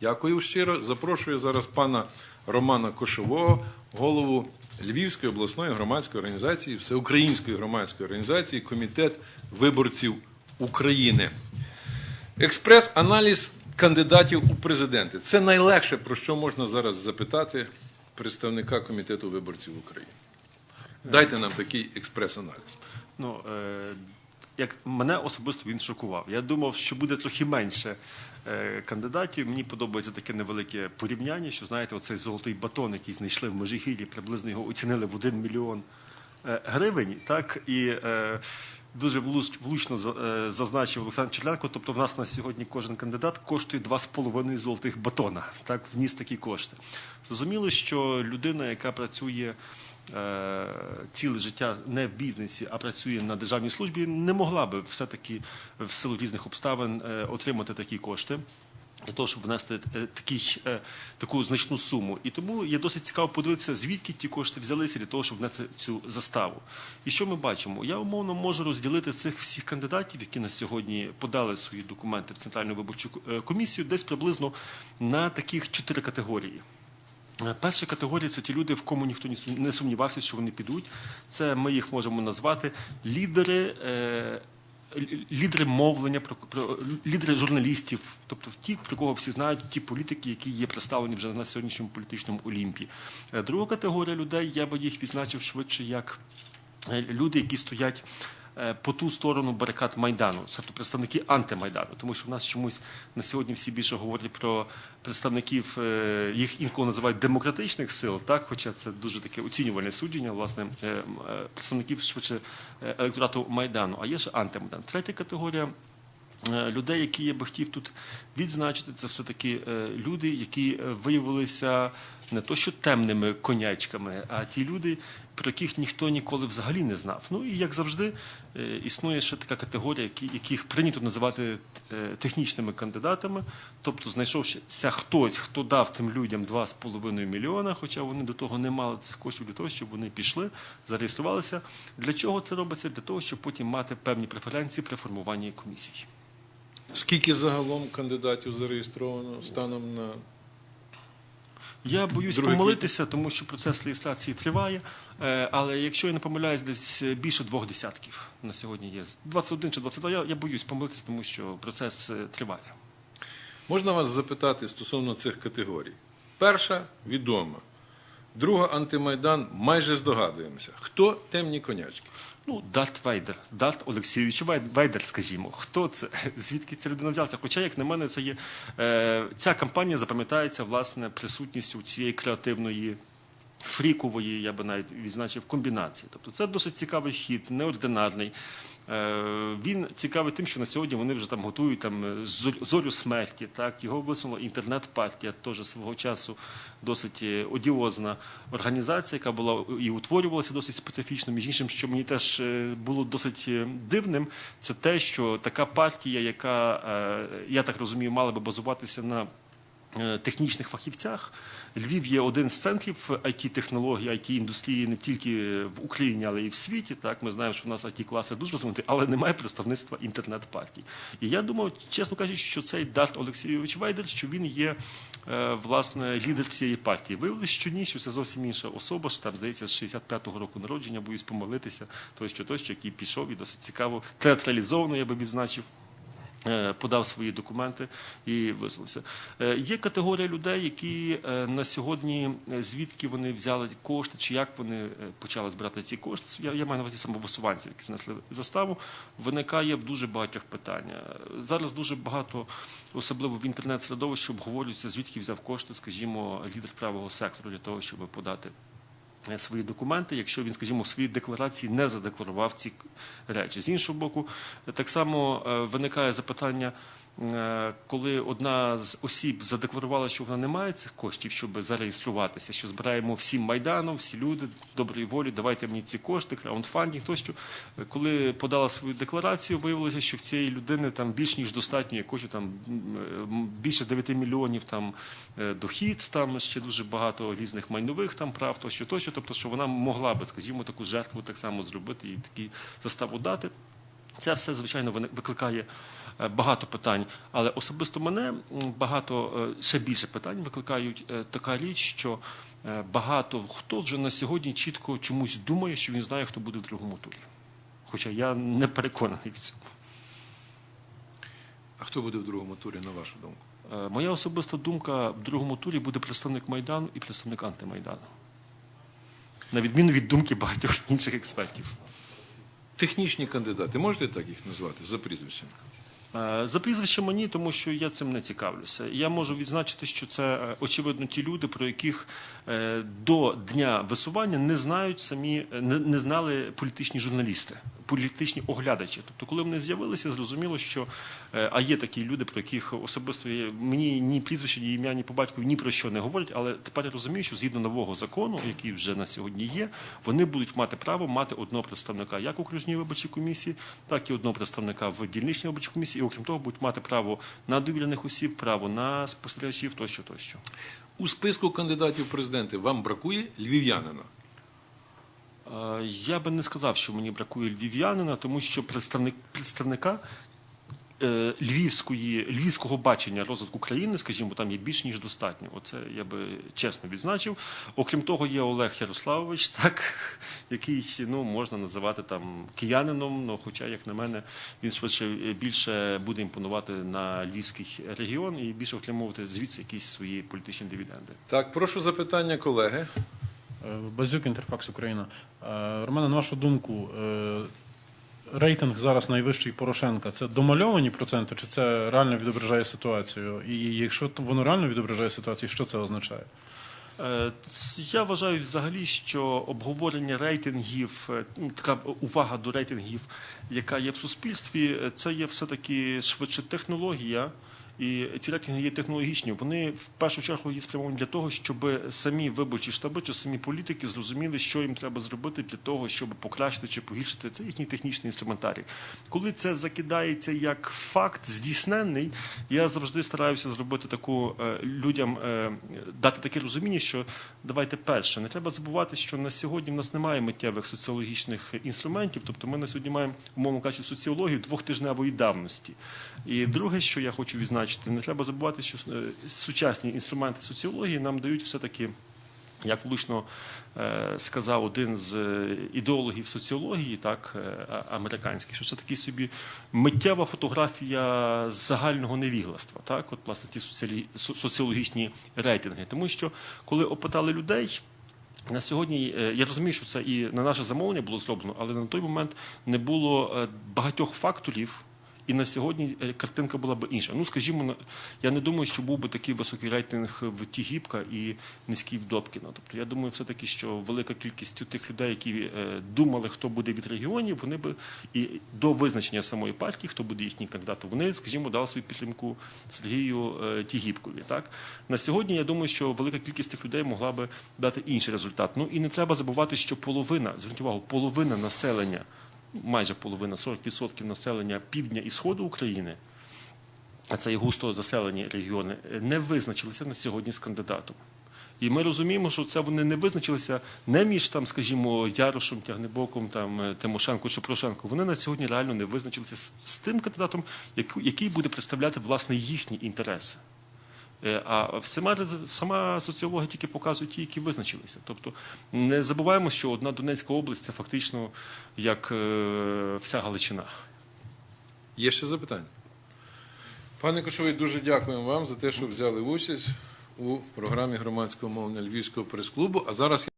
Дякую щиро. Запрошую зараз пана Романа Кошового, голову Львівської обласної громадської організації, Всеукраїнської громадської організації Комітет виборців України. Експрес-аналіз кандидатів у президенти. Це найлегше, про що можна зараз запитати представника Комітету виборців України. Дайте нам такий експрес-аналіз. Ну, е, як мене особисто він шокував. Я думав, що буде трохи менше кандидатів. Мені подобається таке невелике порівняння, що знаєте, оцей золотий батон, який знайшли в Межигір'ї, приблизно його оцінили в 1 мільйон е, гривень. Так і е, дуже влуч- влучно е, зазначив Олександр Черленко. Тобто, в нас на сьогодні кожен кандидат коштує 2,5 золотих батона. Так, вніс такі кошти. Зрозуміло, що людина, яка працює е, ціле життя не в бізнесі, а працює на державній службі, не могла би все-таки в силу різних обставин е, отримати такі кошти. Для того, щоб внести е, такий, е, таку значну суму. І тому є досить цікаво подивитися, звідки ті кошти взялися для того, щоб внести цю заставу. І що ми бачимо? Я умовно можу розділити цих всіх кандидатів, які на сьогодні подали свої документи в Центральну виборчу е, комісію, десь приблизно на таких чотири категорії. Е, Перша категорія це ті люди, в кому ніхто не сумнівався, що вони підуть. Це ми їх можемо назвати лідери. е, Лідери мовлення, лідери журналістів, тобто ті, про кого всі знають, ті політики, які є представлені вже на сьогоднішньому політичному олімпі. Е, Друга категорія людей, я би їх відзначив швидше як люди, які стоять по ту сторону барикад Майдану, тобто представники антимайдану, тому що в нас чомусь на сьогодні всі більше говорять про представників, е, їх інколи називають демократичних сил, так, хоча це дуже таке оцінювальне судження, власне, е, е, представників швидше е, електорату Майдану, а є ще антимайдан. Третя категорія е, людей, які я би хотів тут відзначити, це все-таки е, люди, які е, виявилися не то що темними конячками, а ті люди, про яких ніхто ніколи взагалі не знав. Ну і як завжди, е, існує ще така категорія, яких прийнято називати технічними кандидатами, тобто знайшовся хтось, хто дав тим людям 2,5 мільйона, хоча вони до того не мали цих коштів для того, щоб вони пішли, зареєструвалися. Для чого це робиться? Для того, щоб потім мати певні преференції при формуванні комісії. Скільки загалом кандидатів зареєстровано станом на Я боюсь Другий помилитися, тому що процес реєстрації триває. Е, Але якщо я не помиляюсь, десь більше двох десятків на сьогодні є. 21 чи 22, я, я боюсь помилитися, тому що процес е, триває. Можна вас запитати стосовно цих категорій? Перша відома, друга антимайдан майже здогадуємося. Хто темні конячки? Ну, Дарт Вейдер, Дарт Олексійович Вей- Вейдер, скажімо, хто це? Звідки ця людина взялася? Хоча, як на мене, це є е, ця кампанія запам'ятається власне присутністю цієї креативної. Фрікової, я би навіть відзначив комбінації. Тобто це досить цікавий хід, неординарний. Е, Він цікавий тим, що на сьогодні вони вже там готують там е, «Зорь- зорю смерті. Так його висунула інтернет-партія, теж свого часу досить е, одіозна організація, яка була і утворювалася досить специфічно. Між іншим, що мені теж е, було досить дивним, це те, що така партія, яка я так розумію, мала би базуватися на технічних фахівцях. Львів є один з центрів it технологій it індустрії не тільки в Україні, але і в світі. Так ми знаємо, що в нас it класи дуже розвинуті, але немає представництва інтернет-партій. І я думав, чесно кажучи, що цей Дарт Олексійович Вайдер, що він є е, власне лідер цієї партії. Виявилося, що ні, що це зовсім інша особа. Ж там здається, з 65-го року народження, боюсь помилитися, тощо, тощо, який пішов і досить цікаво театралізовано, я би відзначив. Е, подав свої документи і висловився. Е, Є категорія людей, які е, на сьогодні звідки вони взяли кошти, чи як вони почали збирати ці кошти. Я, я маю на увазі самовисуванців, які знесли заставу. Виникає в дуже багатьох питання. Зараз дуже багато, особливо в інтернет-середовищі, обговорюється, звідки взяв кошти, скажімо, лідер правого сектору для того, щоб подати свої документи, якщо він, скажімо, в своїй декларації не задекларував ці речі. З іншого боку, так само е, виникає запитання, коли одна з осіб задекларувала, що вона не має цих коштів, щоб зареєструватися, що збираємо всім майданом, всі люди доброї волі, давайте мені ці кошти, краундфандінг тощо. Е, Коли подала свою декларацію, виявилося, що в цієї людини там більш ніж достатньо якось там більше 9 мільйонів там е, дохід, там ще дуже багато різних майнових там прав, тощо, тощо. Тобто, що вона могла би, скажімо, таку жертву так само зробити і такі заставу дати. Це все, звичайно, викликає е, багато питань. Але особисто мене багато е, ще більше питань викликають е, така річ, що е, багато хто вже на сьогодні чітко чомусь думає, що він знає, хто буде в другому турі. Хоча я не переконаний в цьому. А хто буде в другому турі, на вашу думку? Е, Моя особиста думка в другому турі буде представник Майдану і представник антимайдану. На відміну від думки багатьох інших експертів. Технічні кандидати, можете так їх назвати за прізвищем? Е, За прізвищем мені, тому що я цим не цікавлюся. Я можу відзначити, що це е, очевидно ті люди, про яких е, до дня висування не знають самі, не знали політичні журналісти, політичні оглядачі. Тобто, коли вони з'явилися, зрозуміло, що е, а є такі люди, про яких особисто є- мені ні прізвище, ні ім'я, ні по батькові ні про що не говорять. Але тепер я розумію, що згідно нового закону, який вже на сьогодні є, вони будуть мати право мати одного представника як в окружній виборчій комісії, так і одного представника в дільничній виборчій комісії. І окрім того, будуть мати право на довірених осіб, право на спостерігачів тощо, тощо. У списку кандидатів президенти вам бракує львів'янина. Е, Я би не сказав, що мені бракує львів'янина, тому що представник представника е, львівської львівського бачення розвитку країни, скажімо, там є більш ніж достатньо. Оце я би чесно відзначив. Окрім того, є Олег Ярославович, так який ну можна називати там киянином. Ну, хоча, як на мене, він швидше більше буде імпонувати на львівський регіон і більше отримувати звідси якісь свої політичні дивіденди. Так, прошу запитання колеги. Е, Базюк, Інтерфакс Україна. Е, Романе, на вашу думку, е, рейтинг зараз найвищий Порошенка це домальовані проценти, чи це реально відображає ситуацію? І якщо воно реально відображає ситуацію, що це означає? Я вважаю взагалі, що обговорення рейтингів, ну, така увага до рейтингів, яка є в суспільстві, це є все-таки швидше технологія. І ці рейтинги є технологічні. Вони в першу чергу є спрямовані для того, щоб самі виборчі штаби чи самі політики зрозуміли, що їм треба зробити для того, щоб покращити чи погіршити це їхній технічний інструментарій. Коли це закидається як факт здійсненний, я завжди стараюся зробити таку е, людям е, дати таке розуміння, що давайте перше, не треба забувати, що на сьогодні в нас немає миттєвих соціологічних інструментів, тобто ми на сьогодні маємо, умовно кажучи, соціологію двохтижневої давності. І друге, що я хочу відзначити, не треба забувати, що е, сучасні інструменти соціології нам дають все-таки. Як влучно е, сказав один з е, ідеологів соціології, так американських, що це такий собі миттєва фотографія загального невігластва, так, от власне ці соціологічні рейтинги. Тому що коли опитали людей. На сьогодні я розумію, що це і на наше замовлення було зроблено, але на той момент не було багатьох факторів, і на сьогодні е, картинка була б інша. Ну, скажімо, я не думаю, що був би такий високий рейтинг в Тігіпка і низький в Добкіна. Тобто я думаю, все-таки, що велика кількість тих людей, які е, думали, хто буде від регіонів, вони би і до визначення самої партії, хто буде їхній кандидат, вони, скажімо, дали свою підтримку Сергію е, Тігіпкові. Так на сьогодні я думаю, що велика кількість тих людей могла би дати інший результат. Ну і не треба забувати, що половина, зверніть увагу, половина населення, майже половина, 40% населення півдня і сходу України. А це є густо заселені регіони, не визначилися на сьогодні з кандидатом. І ми розуміємо, що це вони не визначилися не між там, скажімо, Ярошем, Тягнебоком, там е, Тимошенко чи Порошенко. Вони на сьогодні реально не визначилися з, з тим кандидатом, який буде представляти власне їхні інтереси. Е, А сама, сама соціологія тільки показує ті, які визначилися. Тобто не забуваємо, що одна Донецька область це фактично як е, вся Галичина. Є ще запитання? Пане Кошовий, дуже дякуємо вам за те, що взяли участь у програмі громадського мовлення Львівського прес-клубу. А зараз